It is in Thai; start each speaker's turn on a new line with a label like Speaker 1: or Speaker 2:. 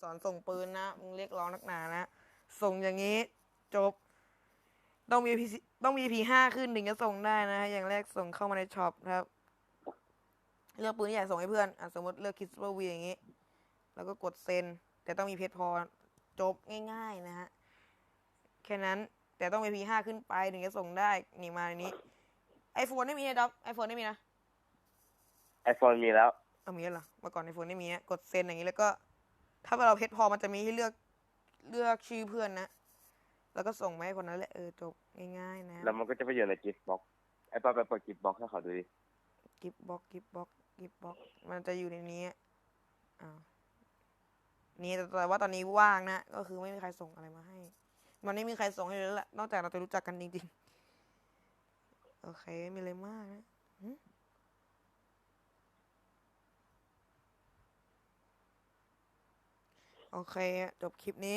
Speaker 1: สอนส่งปืนนะมึงเรียกร้องนักหนานะ ส่งอย่างนี้จบ ต้องมี PC ต้องมี P5 ขึ้นถึงจะส่งได้นะ อย่างแรกส่งเข้ามาในช็อปนะครับ เลือกปืนที่อยากส่งให้เพื่อนอะสมมติเลือกคิสเปอร์วีอย่างนี้ แล้วก็กดเซ็น แต่ต้องมีเพชรพอจบง่ายๆนะฮะ แค่นั้นแต่ต้องมี P5 ขึ้นไปถึงจะส่งได้ นี่มาในนี้ไอโฟนไม่มีนะด็อกไอโฟนไม่มีนะ
Speaker 2: ไอโฟนมีแล้ว
Speaker 1: เอามีแล้วเหรอเมื่อก่อนไอโฟนไม่มีนะกดเซ็นอย่างนี้แล้วก็ ถ้าเราเพชรพอมันจะมีให้เลือกเลือกชื่อเพื่อนนะ แล้วก็ส่งมาให้คนนั้นแหละเออจบง่ายๆนะ
Speaker 2: แล้วมันก็จะไปอยู่ในกิฟต์บ็อกไอปาไปเปิดกิฟต์บ็อกให้เขาดูดิ
Speaker 1: กิฟบ็อกกิฟบ็อกกิฟบ็อกมันจะอยู่ในนี้อ้าวนี่แต่แต่ว่าตอนนี้ว่างนะ ก็คือไม่มีใครส่งอะไรมาให้ มันไม่มีใครส่งให้เลยแล้วแหละนอกจากเราจะรู้จักกันจริงๆ โอเคไม่มีอะไรมากนะ โอเค จบคลิปนี้